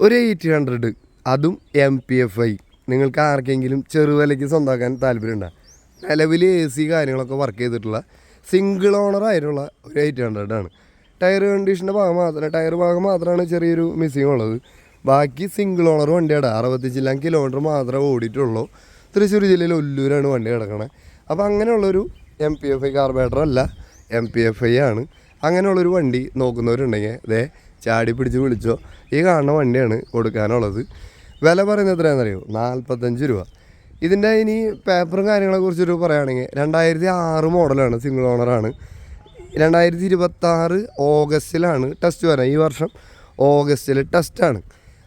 ഒരു eight hundred അതും M P F I നിങ്ങൾക്ക് ആർക്കെങ്കിലും ചെറുവിലയ്ക്ക് സ്വന്തമാക്കാൻ താല്പര്യമുണ്ടാകും നിലവിൽ എ സി കാര്യങ്ങളൊക്കെ വർക്ക് ചെയ്തിട്ടുള്ള സിംഗിൾ ഓണർ ആയിട്ടുള്ള ഒരു എയ്റ്റ് ഹൺഡ്രഡ് ആണ്. ടയർ കണ്ടീഷന്റെ ഭാഗം മാത്രം ടയർ ഭാഗം മാത്രമാണ് ചെറിയൊരു മിസ്സിങ് ഉള്ളത്. ബാക്കി സിംഗിൾ ഓണർ വണ്ടിയാണ് അറുപത്തിച്ചില്ലാം കിലോമീറ്റർ മാത്രമേ ഓടിയിട്ടുള്ളൂ. തൃശ്ശൂർ ജില്ലയിൽ ഒല്ലൂരാണ് വണ്ടി കിടക്കണത് അപ്പോൾ അങ്ങനെയുള്ളൊരു M P F I carburettor അല്ല എം പി എഫ് ഐ ആണ്. അങ്ങനെയുള്ളൊരു വണ്ടി നോക്കുന്നവരുണ്ടെങ്കിൽ ദേ ചാടി പിടിച്ച് വിളിച്ചോ. ഈ കാണുന്ന വണ്ടിയാണ് കൊടുക്കാനുള്ളത്. വില പറയുന്നത് എത്രയാണെന്നറിയോ? നാൽപ്പത്തഞ്ച് രൂപ. ഇതിന്റെ ഇനി പേപ്പറും കാര്യങ്ങളെ കുറിച്ചൊരു പറയുകയാണെങ്കിൽ രണ്ടായിരത്തി ആറ് മോഡലാണ് സിംഗിൾ ഓണറാണ് രണ്ടായിരത്തി ഇരുപത്തി ആറ് ഓഗസ്റ്റിലാണ് ടെസ്റ്റ് വരാൻ. ഈ വർഷം ഓഗസ്റ്റിൽ ടെസ്റ്റാണ്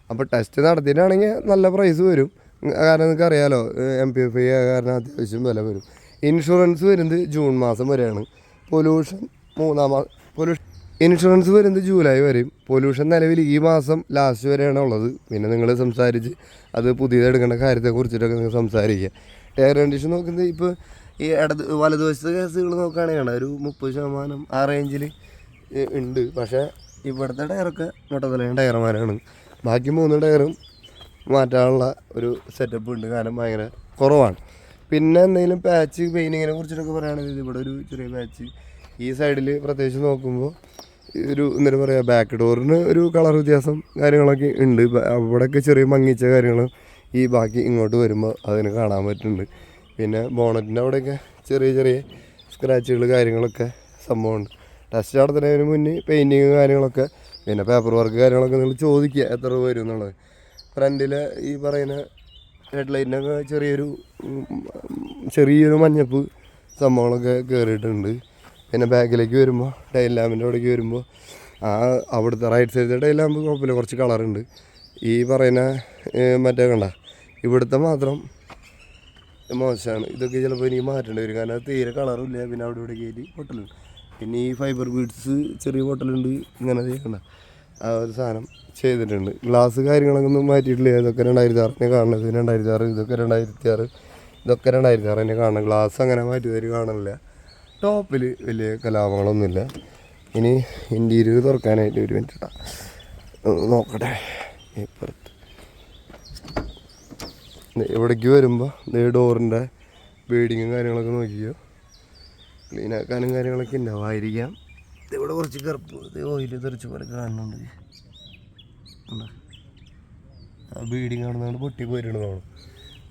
അപ്പോൾ ടെസ്റ്റ് നടത്തിയിട്ടാണെങ്കിൽ നല്ല പ്രൈസ് വരും. കാരണം നിങ്ങൾക്ക് അറിയാലോ എം പി എഫ് ഐ കാരണം അത്യാവശ്യം വില വരും. ഇൻഷുറൻസ് വരുന്നത് ജൂൺ മാസം വരെയാണ്. പൊല്യൂഷൻ മൂന്നാം മാസം പൊല്യൂഷൻ ഇൻഷുറൻസ് വരുന്നത് ജൂലൈ വരെയും പൊല്യൂഷൻ നിലവിൽ ഈ മാസം ലാസ്റ്റ് വരെയാണ് ഉള്ളത്. പിന്നെ നിങ്ങൾ സംസാരിച്ച് അത് പുതിയതെടുക്കേണ്ട കാര്യത്തെക്കുറിച്ചിട്ടൊക്കെ നിങ്ങൾ സംസാരിക്കുക. ടയർ കണ്ടീഷൻ നോക്കുന്നത് ഇപ്പോൾ ഈ ഇടത് വലതുവശത്തെ കേസുകൾ നോക്കുകയാണെങ്കിൽ ഒരു മുപ്പത് ശതമാനം ആ റേഞ്ചിൽ ഉണ്ട്. പക്ഷേ ഇവിടുത്തെ ടയറൊക്കെ മുട്ടത്തലയും ടയർമാരാണ് ബാക്കി മൂന്ന് ടയറും മാറ്റാനുള്ള ഒരു സെറ്റപ്പ് ഉണ്ട്. കാരണം ഭയങ്കര കുറവാണ്. പിന്നെ എന്തെങ്കിലും പാച്ച് പെയിന്റിങ്ങിനെ കുറിച്ചിട്ടൊക്കെ പറയുകയാണെങ്കിൽ ഇവിടെ ഒരു ചെറിയ പാച്ച് ഈ സൈഡിൽ പ്രത്യേകിച്ച് നോക്കുമ്പോൾ ഒരു എന്താ പറയുക ബാക്ക് ഡോറിന് ഒരു കളർ വ്യത്യാസം കാര്യങ്ങളൊക്കെ ഉണ്ട്. അവിടെയൊക്കെ ചെറിയ മങ്ങിച്ച കാര്യങ്ങൾ ഈ ബാക്കി ഇങ്ങോട്ട് വരുമ്പോൾ അതിന് കാണാൻ പറ്റുന്നുണ്ട്. പിന്നെ ബോണറ്റിന്റെ അവിടെയൊക്കെ ചെറിയ ചെറിയ സ്ക്രാച്ചുകൾ കാര്യങ്ങളൊക്കെ സംഭവമുണ്ട്. ടെസ്റ്റ് നടത്തുന്നതിന് മുന്നേ പെയിന്റിങ് കാര്യങ്ങളൊക്കെ പിന്നെ പേപ്പർ വർക്ക് കാര്യങ്ങളൊക്കെ നിങ്ങൾ ചോദിക്കുക എത്ര രൂപ വരും എന്നുള്ളത്. ഫ്രണ്ടിൽ ഈ പറയുന്ന ഹെഡ് ലൈറ്റിനൊക്കെ ചെറിയൊരു ചെറിയൊരു മഞ്ഞപ്പ് സംഭവങ്ങളൊക്കെ കയറിയിട്ടുണ്ട് പിന്നെ ബാക്കിലേക്ക് വരുമ്പോൾ ടൈൽ ലാമ്പിന്റെ അവിടേക്ക് വരുമ്പോൾ ആ അവിടുത്തെ റൈറ്റ് സൈഡിലെ ടൈൽ ലാമ്പ് കുഴപ്പമില്ല കുറച്ച് കളറുണ്ട് ഈ പറയുന്ന മറ്റേ കണ്ട ഇവിടുത്തെ മാത്രം മോശമാണ്. ഇതൊക്കെ ചിലപ്പോൾ എനിക്ക് മാറ്റേണ്ടി വരും. കാരണം തീരെ കളറില്ല പിന്നെ അവിടെ ഇവിടെ കയറ്റി ഹോട്ടലുണ്ട് പിന്നെ ഈ ഫൈബർ ബീഡ്സ് ചെറിയ ഹോട്ടലുണ്ട് ഇങ്ങനെ ചെയ്യണ്ട. ആ ഒരു സാധനം ചെയ്തിട്ടുണ്ട്. ഗ്ലാസ് കാര്യങ്ങളൊക്കെ ഒന്നും മാറ്റിയിട്ടില്ല. ഇതൊക്കെ രണ്ടായിരത്തി ആറിനെ കാണുന്നത്. രണ്ടായിരത്തി ആറ് ഇതൊക്കെ രണ്ടായിരത്തി ആറ് ഇതൊക്കെ രണ്ടായിരത്തി ആറ് കാണണം. ഗ്ലാസ് അങ്ങനെ മാറ്റി തരും കാണണില്ല. ടോപ്പിൽ വലിയ കലാപങ്ങളൊന്നുമില്ല. ഇനി ഇന്റീരിയർ തുറക്കാനായിട്ട് ഒരു മിനിറ്റ് ഇട്ടാ നോക്കട്ടെ. ഇപ്പുറത്ത് ദേ ഇവിടേക്ക് വരുമ്പോൾ ദേ ഡോറിന്റെ ബീഡിങ്ങും കാര്യങ്ങളൊക്കെ നോക്കിയോ ക്ലീൻ ആക്കാനും കാര്യങ്ങളൊക്കെ ഉണ്ടാവായിരിക്കാം ഇവിടെ കുറച്ച് കറുപ്പ് ഓയിൽ തെറിച്ച് പോലെ കാണുന്നുണ്ട്? ആ ബീഡിങ് കാണുന്നതുകൊണ്ട് പൊട്ടി പോയിരുന്നതാണ്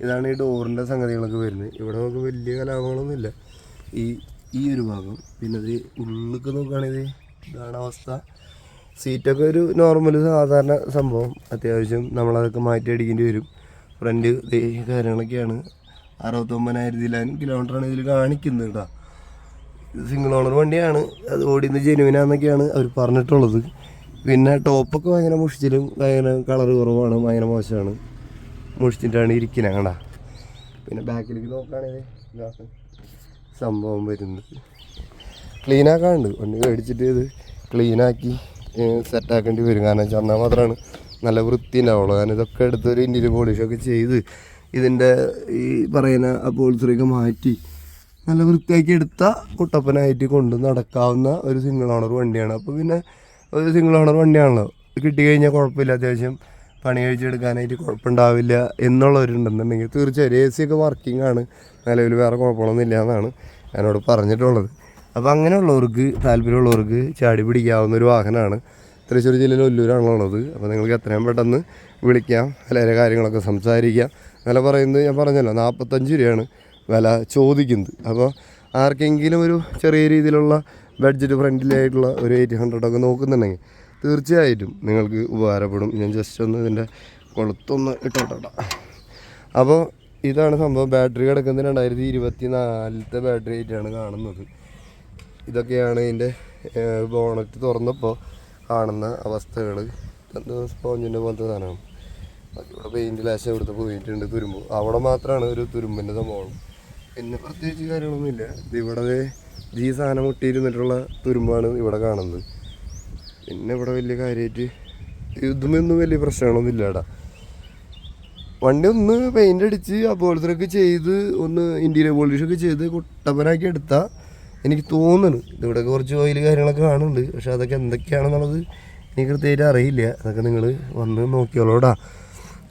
ഇതാണ് ഈ ഡോറിന്റെ സംഗതികളൊക്കെ വരുന്നത്. ഇവിടെ നമുക്ക് വലിയ കലാപങ്ങളൊന്നുമില്ല. ഈ ഈ ഒരു ഭാഗം. പിന്നെ ഇത് ഉള്ളിലേക്ക് നോക്കുകയാണെങ്കിൽ ഇതാണ് അവസ്ഥ. സീറ്റൊക്കെ ഒരു നോർമൽ സാധാരണ സംഭവം. അത്യാവശ്യം നമ്മളതൊക്കെ മാറ്റി അടിക്കേണ്ടി വരും. ഫ്രണ്ട് കാര്യങ്ങളൊക്കെയാണ്. അറുപത്തൊമ്പതിനായിരത്തിലാനും കിലോമീറ്ററാണ് ഇതിൽ കാണിക്കുന്നത് കേട്ടോ. സിംഗിൾ ഓണർ വണ്ടിയാണ്. അത് ഓടിയുന്നത് ജെനുവിനാന്നൊക്കെയാണ് അവർ പറഞ്ഞിട്ടുള്ളത്. പിന്നെ ടോപ്പൊക്കെ ഭയങ്കര മുഷിച്ചിലും ഭയങ്കര കളർ കുറവാണ് ഭയങ്കര മോശമാണ്. മുഷിച്ചിട്ടാണ് ഇരിക്കുന്നത് കണ്ട. പിന്നെ ബാക്കിലേക്ക് നോക്കുകയാണെങ്കിൽ സംഭവം വരുന്നത്. ക്ലീനാക്കാണ്ട് വണ്ടി മേടിച്ചിട്ട് ഇത് ക്ലീനാക്കി സെറ്റാക്കേണ്ടി വരും. കാരണം വെച്ചാൽ എന്നാൽ മാത്രമാണ് നല്ല വൃത്തി ഉണ്ടാവുള്ളൂ കാരണം ഇതൊക്കെ എടുത്തൊരു ഇന്റീരിയർ പോളിഷൊക്കെ ചെയ്ത് ഇതിന്റെ ഈ പറയുന്ന അപ്പോൾസറിയൊക്കെ മാറ്റി നല്ല വൃത്തിയാക്കി എടുത്ത കുട്ടപ്പനായിട്ട് കൊണ്ട് നടക്കാവുന്ന ഒരു സിംഗിൾ ഓണർ വണ്ടിയാണ്. അപ്പോൾ പിന്നെ ഒരു സിംഗിൾ ഓണർ വണ്ടിയാണല്ലോ. കിട്ടി കഴിഞ്ഞാൽ കുഴപ്പമില്ല. അത്യാവശ്യം പണി കഴിച്ചെടുക്കാനായിട്ട് കുഴപ്പമുണ്ടാവില്ല എന്നുള്ളവരുണ്ടെന്നുണ്ടെങ്കിൽ തീർച്ചയായും എ സി ഒക്കെ വർക്കിംഗ് ആണ്. നിലവിൽ വേറെ കുഴപ്പമൊന്നും ഇല്ല എന്നാണ് എന്നോട് പറഞ്ഞിട്ടുള്ളത്. അപ്പോൾ അങ്ങനെയുള്ളവർക്ക് താല്പര്യമുള്ളവർക്ക് ചാടി പിടിക്കാവുന്ന ഒരു വാഹനമാണ് തൃശ്ശൂർ ജില്ലയിൽ ഒല്ലൂരാണല്ലോ അപ്പോൾ നിങ്ങൾക്ക് എത്രയും പെട്ടെന്ന് വിളിക്കാം വിലയുടെ കാര്യങ്ങളൊക്കെ സംസാരിക്കാം. വില പറയുന്നത് ഞാൻ പറഞ്ഞല്ലോ നാൽപ്പത്തഞ്ച് രൂപയാണ് വില ചോദിക്കുന്നത്. അപ്പോൾ ആർക്കെങ്കിലും ഒരു ചെറിയ രീതിയിലുള്ള ബഡ്ജറ്റ് ഫ്രണ്ട്ലി ആയിട്ടുള്ള ഒരു എയ്റ്റ് ഹൺഡ്രഡൊക്കെ നോക്കുന്നുണ്ടെങ്കിൽ തീർച്ചയായിട്ടും നിങ്ങൾക്ക് ഉപകാരപ്പെടും. ഞാൻ ജസ്റ്റ് ഒന്ന് ഇതിന്റെ കൊളുത്തൊന്ന് ഇട്ടോട്ടോ അപ്പോൾ ഇതാണ് സംഭവം. ബാറ്ററി കിടക്കുന്നത് രണ്ടായിരത്തി ഇരുപത്തി നാലിലത്തെ ബാറ്ററി ആയിട്ടാണ് കാണുന്നത്. ഇതൊക്കെയാണ് ഇതിന്റെ ബോണറ്റ് തുറന്നപ്പോൾ കാണുന്ന അവസ്ഥകൾ എന്തോ സ്പോഞ്ചിന്റെ പോലത്തെ സാധനമാണ് ഇവിടെ പെയിന്റ് ലാശം ഇവിടുത്തെ പോയിട്ടുണ്ട് തുരുമ്പ്. അവിടെ മാത്രമാണ് ഒരു തുരുമ്പിന്റെ സംഭവം. പിന്നെ പ്രത്യേകിച്ച് കാര്യങ്ങളൊന്നുമില്ല. ഇത് ഇവിടെ ഈ സാധനം മുട്ടിയിരുന്നിട്ടുള്ള തുരുമ്പാണ് ഇവിടെ കാണുന്നത്. പിന്നെ ഇവിടെ വലിയ കാര്യമായിട്ട് ഇതൊന്നും വലിയ പ്രശ്നങ്ങളൊന്നും ഇല്ലാടാ. വണ്ടി ഒന്ന് പെയിന്റ് അടിച്ച് അപ്പോഴത്തേക്ക് ചെയ്ത് ഒന്ന് ഇൻഡീരിയർ പോളിഷ് ഒക്കെ ചെയ്ത് കുട്ടപ്പനാക്കി എടുത്താൽ എനിക്ക് തോന്നുന്നു. ഇതിവിടെ കുറച്ച് ഓയിൽ കാര്യങ്ങളൊക്കെ കാണുന്നുണ്ട്. പക്ഷെ അതൊക്കെ എന്തൊക്കെയാണെന്നുള്ളത് എനിക്ക് കൃത്യമായിട്ട് അറിയില്ല. അതൊക്കെ നിങ്ങൾ വന്ന് നോക്കിയോളോടാ.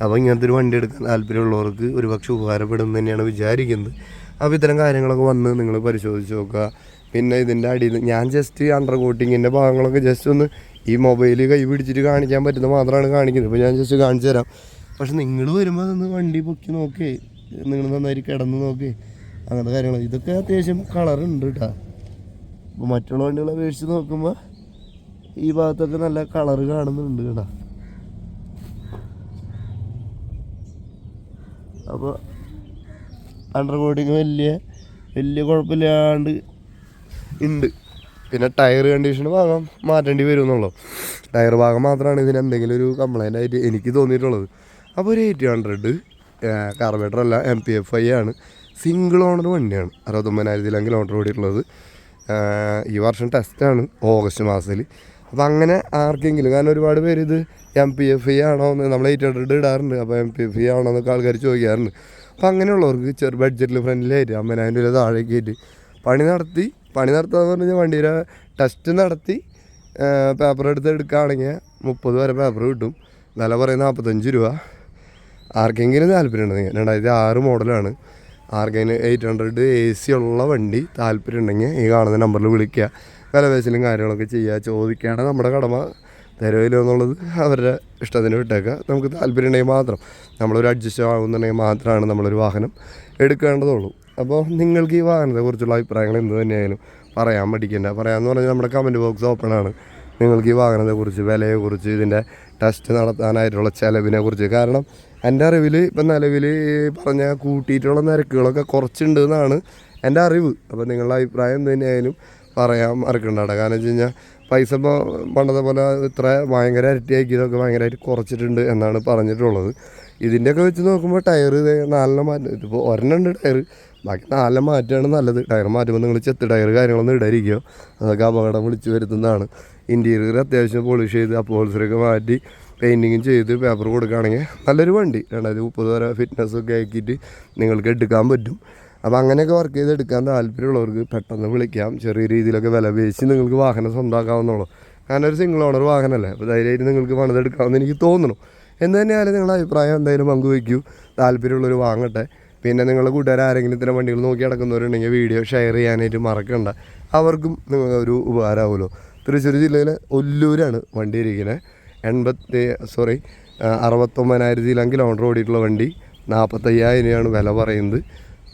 അപ്പോൾ ഇങ്ങനത്തെ ഒരു വണ്ടി എടുക്കാൻ താല്പര്യമുള്ളവർക്ക് ഒരുപക്ഷെ ഉപകാരപ്പെടും തന്നെയാണ് വിചാരിക്കുന്നത്. അപ്പോൾ ഇത്തരം കാര്യങ്ങളൊക്കെ വന്ന് നിങ്ങൾ പരിശോധിച്ച് നോക്കുക. പിന്നെ ഇതിന്റെ അടിയിൽ ഞാൻ ജസ്റ്റ് അണ്ടർ കോട്ടിങ്ങിന്റെ ഭാഗങ്ങളൊക്കെ ജസ്റ്റ് ഒന്ന് ഈ മൊബൈൽ കൈ പിടിച്ചിട്ട് കാണിക്കാൻ പറ്റുന്ന മാത്രമാണ് കാണിക്കുന്നത്. ഇപ്പോൾ ഞാൻ ജസ്റ്റ് കാണിച്ചു തരാം. പക്ഷെ നിങ്ങൾ വരുമ്പോൾ അതൊന്ന് വണ്ടി പൊക്കി നോക്കേ. നിങ്ങൾ നന്നായിട്ട് കിടന്ന് നോക്കേ. അങ്ങനത്തെ കാര്യങ്ങൾ ഇതൊക്കെ അത്യാവശ്യം കളറുണ്ട് കേട്ടോ അപ്പോൾ മറ്റുള്ള വണ്ടികളെ അപേക്ഷിച്ച് നോക്കുമ്പോൾ ഈ ഭാഗത്തൊക്കെ നല്ല കളർ കാണുന്നുണ്ട് കേട്ടോ അപ്പോൾ അണ്ടർ കോട്ടിങ് വലിയ വലിയ കുഴപ്പമില്ലാണ്ട് ഉണ്ട്. പിന്നെ ടയർ കണ്ടീഷൻ ഭാഗം മാറ്റേണ്ടി വരും എന്നുള്ളൂ ടയർ ഭാഗം മാത്രമാണ് ഇതിന് എന്തെങ്കിലും ഒരു കംപ്ലൈന്റ് ആയിട്ട് എനിക്ക് തോന്നിയിട്ടുള്ളത്. അപ്പോൾ ഒരു എയ്റ്റ് ഹൺഡ്രഡ് കാർബേറ്റർ അല്ല എം പി എഫ് ഐ ആണ്. സിംഗിൾ ഓണർ വണ്ടിയാണ് അറുപത്തൊമ്പതിനായിരത്തിലാണ് കിലോമീറ്റർ ഓടിയിട്ടുള്ളത് ഈ വർഷം ടെസ്റ്റാണ് ഓഗസ്റ്റ് മാസത്തിൽ അപ്പോൾ അങ്ങനെ ആർക്കെങ്കിലും കാരണം ഒരുപാട് പേര് ഇത് എം പി എഫ് ഐ ആണോ എന്ന് നമ്മൾ എയ്റ്റ് ഹൺഡ്രഡ് ഇടാറുണ്ട്. അപ്പോൾ എം പി എഫ് ഐ ആണോ എന്നൊക്കെ ആൾക്കാർ ചോദിക്കാറുണ്ട്. അപ്പോൾ അങ്ങനെയുള്ളവർക്ക് ചെറു ബഡ്ജറ്റിൽ ഫ്രണ്ട്ലിയായിട്ട് അമ്പതിനായിരം രൂപ താഴേക്ക് ആയിട്ട് പണി നടത്തി പണി നടത്താന്ന് പറഞ്ഞാൽ വണ്ടിയുടെ ടെസ്റ്റ് നടത്തി പേപ്പർ എടുത്ത് എടുക്കുകയാണെങ്കിൽ മുപ്പത് വരെ പേപ്പർ കിട്ടും. വില പറയുന്നത് നാൽപ്പത്തഞ്ച് രൂപ. ആർക്കെങ്കിലും താല്പര്യമുണ്ടെങ്കിൽ രണ്ടായിരത്തി ആറ് മോഡലാണ്. ആർക്കെങ്കിലും എയ്റ്റ് ഹൺഡ്രഡ് എ സി ഉള്ള വണ്ടി താല്പര്യം ഉണ്ടെങ്കിൽ ഈ കാണുന്ന നമ്പറിൽ വിളിക്കുക. വില പേശലും കാര്യങ്ങളൊക്കെ ചെയ്യുക. ചോദിക്കുകയാണ് നമ്മുടെ കടമ. തരുമല്ലോ എന്നുള്ളത് അവരുടെ ഇഷ്ടത്തിന് വിട്ടേക്കുക. നമുക്ക് താല്പര്യം ഉണ്ടെങ്കിൽ മാത്രം നമ്മളൊരു അഡ്ജസ്റ്റ് ആകുന്നുണ്ടെങ്കിൽ മാത്രമാണ് നമ്മളൊരു വാഹനം എടുക്കേണ്ടതുള്ളൂ. അപ്പോൾ നിങ്ങൾക്ക് ഈ വാഹനത്തെക്കുറിച്ചുള്ള അഭിപ്രായങ്ങൾ എന്ത് തന്നെയായാലും പറയാൻ പഠിക്കേണ്ട. പറയാമെന്ന് പറഞ്ഞാൽ നമ്മുടെ കമന്റ് ബോക്സ് ഓപ്പൺ ആണ്. നിങ്ങൾക്ക് ഈ വാഹനത്തെക്കുറിച്ച് വിലയെക്കുറിച്ച് ഇതിന്റെ ടെസ്റ്റ് നടത്താനായിട്ടുള്ള ചിലവിനെ കുറിച്ച്. കാരണം എന്റെ അറിവിൽ ഇപ്പം നിലവിൽ പറഞ്ഞ കൂട്ടിയിട്ടുള്ള നിരക്കുകളൊക്കെ കുറച്ചുണ്ട് എന്നാണ് എന്റെ അറിവ്. അപ്പോൾ നിങ്ങളുടെ അഭിപ്രായം എന്ത് തന്നെയായാലും പറയാൻ മറക്കണ്ട കാരണം വെച്ച് കഴിഞ്ഞാൽ പൈസ ഇപ്പോൾ പണ്ടത്തെ പോലെ ഇത്ര ഭയങ്കര ഇരട്ടിയാക്കിയതൊക്കെ ഭയങ്കരമായിട്ട് കുറച്ചിട്ടുണ്ട് എന്നാണ് പറഞ്ഞിട്ടുള്ളത്. ഇതിന്റെയൊക്കെ വെച്ച് നോക്കുമ്പോൾ ടയർ നാലെണ്ണം മാറ്റം. ഇതിപ്പോൾ ഒരെണ്ണം ഉണ്ട് ടയർ ബാക്കി നാലെണ്ണം മാറ്റുകയാണ് നല്ലത്. ടയർ മാറ്റുമ്പോൾ നിങ്ങൾ ചെത്ത് ടയർ കാര്യങ്ങളൊന്നും ഇടാതിരിക്കുക. അതൊക്കെ അപകടം വിളിച്ചു വരുത്തുന്നതാണ്. ഇന്റീരിയർ അത്യാവശ്യം പോളിഷ് ചെയ്ത് അപ്പോൾസറൊക്കെ മാറ്റി പെയിന്റിങ്ങും ചെയ്ത് പേപ്പർ കൊടുക്കുകയാണെങ്കിൽ നല്ലൊരു വണ്ടി. രണ്ടായിരത്തി മുപ്പത് വരെ ഫിറ്റ്നസ്സൊക്കെ ആക്കിയിട്ട് നിങ്ങൾക്ക് എടുക്കാൻ പറ്റും. അപ്പോൾ അങ്ങനെയൊക്കെ വർക്ക് ചെയ്ത് എടുക്കാൻ താല്പര്യമുള്ളവർക്ക് പെട്ടെന്ന് വിളിക്കാം. ചെറിയ രീതിയിലൊക്കെ വില പേശി നിങ്ങൾക്ക് വാഹനം സ്വന്തമാക്കാവുന്നുള്ളൂ കാരണം ഒരു സിംഗിൾ ഓണർ വാഹനമല്ലേ? അപ്പോൾ ധൈര്യമായിട്ട് നിങ്ങൾക്ക് പണിതെടുക്കാമെന്ന് എനിക്ക് തോന്നുന്നു. എന്ന് തന്നെയായാലും നിങ്ങളുടെ അഭിപ്രായം എന്തായാലും പങ്കുവയ്ക്കൂ. താല്പര്യമുള്ളവർ വാങ്ങട്ടെ. പിന്നെ നിങ്ങളുടെ കൂട്ടുകാർ ആരെങ്കിലും ഇത്തരം വണ്ടികൾ നോക്കി നടക്കുന്നവരുണ്ടെങ്കിൽ വീഡിയോ ഷെയർ ചെയ്യാനായിട്ട് മറക്കണ്ട. അവർക്കും ഒരു ഉപകാരമാവുമല്ലോ. തൃശ്ശൂർ ജില്ലയിലെ ഒല്ലൂരാണ് വണ്ടി ഇരിക്കുന്നത് എൺപത്തി സോറി അറുപത്തൊമ്പതിനായിരത്തിലും കിലോമീറ്റർ ഓടിയിട്ടുള്ള വണ്ടി. നാൽപ്പത്തയ്യായിരം രൂപയാണ് വില പറയുന്നത്.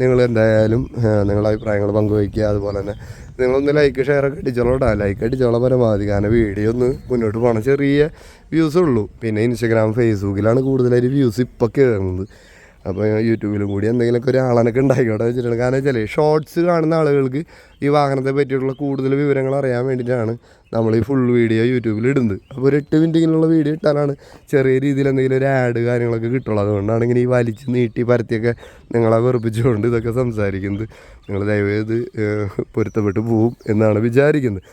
നിങ്ങൾ എന്തായാലും നിങ്ങളുടെ അഭിപ്രായങ്ങൾ പങ്കുവയ്ക്കുക. അതുപോലെ തന്നെ നിങ്ങളൊന്ന് ലൈക്ക് ഷെയർ ഒക്കെ അടിച്ചോളൂട്ടാ. ലൈക്ക് അടിച്ചോളാം പരമാവധി. കാരണം വീഡിയോ ഒന്ന് മുന്നോട്ട് പോകണം. ചെറിയ വ്യൂസേ ഉള്ളൂ. പിന്നെ ഇൻസ്റ്റഗ്രാം ഫേസ്ബുക്കിലാണ് കൂടുതലായിട്ട് വ്യൂസ് ഇപ്പോൾ കയറുന്നത് അപ്പോൾ യൂട്യൂബിലും കൂടി എന്തെങ്കിലുമൊക്കെ ഒരു ആളനൊക്കെ ഉണ്ടായിക്കോട്ടെ വെച്ചിട്ടുണ്ട് കാരണം വെച്ചാൽ ഷോർട്സ് കാണുന്ന ആളുകൾക്ക് ഈ വാഹനത്തെ പറ്റിയിട്ടുള്ള കൂടുതൽ വിവരങ്ങൾ അറിയാൻ വേണ്ടിയിട്ടാണ് നമ്മൾ ഈ ഫുൾ വീഡിയോ യൂട്യൂബിൽ ഇടുന്നത്. അപ്പോൾ ഒരു എട്ട് മിനിറ്റിങ്ങനെയുള്ള വീഡിയോ ഇട്ടാലാണ് ചെറിയ രീതിയിൽ എന്തെങ്കിലും ഒരു ആഡ് കാര്യങ്ങളൊക്കെ കിട്ടുള്ളൂ. അതുകൊണ്ടാണ് ഇങ്ങനെ ഈ വലിച്ച് നീട്ടി പരത്തിയൊക്കെ നിങ്ങളെ വെറുപ്പിച്ചുകൊണ്ട് ഇതൊക്കെ സംസാരിക്കുന്നത്. നിങ്ങൾ ദയവേത് പൊരുത്തപ്പെട്ട് പോവും എന്നാണ് വിചാരിക്കുന്നത്.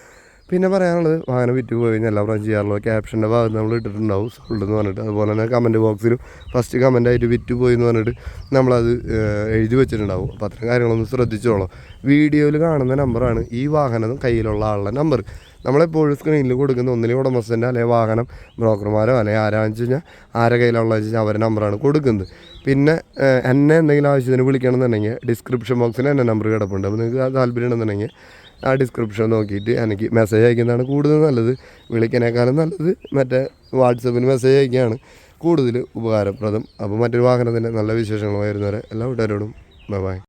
പിന്നെ പറയാനുള്ളത് വാഹനം വിറ്റ് പോയി കഴിഞ്ഞാൽ എല്ലാ പ്രാവശ്യം ചെയ്യാറുള്ളത് ക്യാപ്ഷന്റെ ഭാഗത്ത് നമ്മൾ ഇട്ടിട്ടുണ്ടാവും സോൾഡ് എന്ന് പറഞ്ഞിട്ട്. അതുപോലെ തന്നെ കമന്റ് ബോക്സിലും ഫസ്റ്റ് കമന്റായിട്ട് വിറ്റ് പോയി എന്ന് പറഞ്ഞിട്ട് നമ്മളത് എഴുതി വെച്ചിട്ടുണ്ടാവും. അപ്പോൾ അത്തരം കാര്യങ്ങളൊന്ന് ശ്രദ്ധിച്ചോളാം വീഡിയോയിൽ കാണുന്ന നമ്പറാണ് ഈ വാഹനം കയ്യിലുള്ള ആളുടെ നമ്പർ നമ്മളെപ്പോഴും സ്ക്രീനിൽ കൊടുക്കുന്ന ഒന്നിലെ ഉടമസ്ഥന്റെ അല്ലെങ്കിൽ വാഹനം ബ്രോക്കർമാരോ അല്ലെങ്കിൽ ആരാന്ന് വെച്ച് കഴിഞ്ഞാൽ ആരെ കയ്യിലുള്ള വെച്ച് കഴിഞ്ഞാൽ അവരുടെ നമ്പറാണ് കൊടുക്കുന്നത്. പിന്നെ എന്നെ എന്തെങ്കിലും ആവശ്യത്തിന് വിളിക്കണമെന്നുണ്ടെങ്കിൽ ഡിസ്ക്രിപ്ഷൻ ബോക്സിൽ എന്റെ നമ്പർ കിടപ്പുണ്ട്. അപ്പോൾ നിങ്ങൾക്ക് താല്പര്യം ഉണ്ടെന്നുണ്ടെങ്കിൽ ആ ഡിസ്ക്രിപ്ഷൻ നോക്കിയിട്ട് എനിക്ക് മെസ്സേജ് അയക്കുന്നതാണ് കൂടുതൽ നല്ലത്. വിളിക്കുന്നേക്കാളും നല്ലത്. മറ്റേ വാട്സപ്പിന് മെസ്സേജ് അയക്കുകയാണ് കൂടുതൽ ഉപകാരപ്രദം. അപ്പോൾ മറ്റൊരു വാഹനത്തിന്റെ നല്ല വിശേഷങ്ങൾ വരുന്നവരെ എല്ലാ ബൈ ബൈ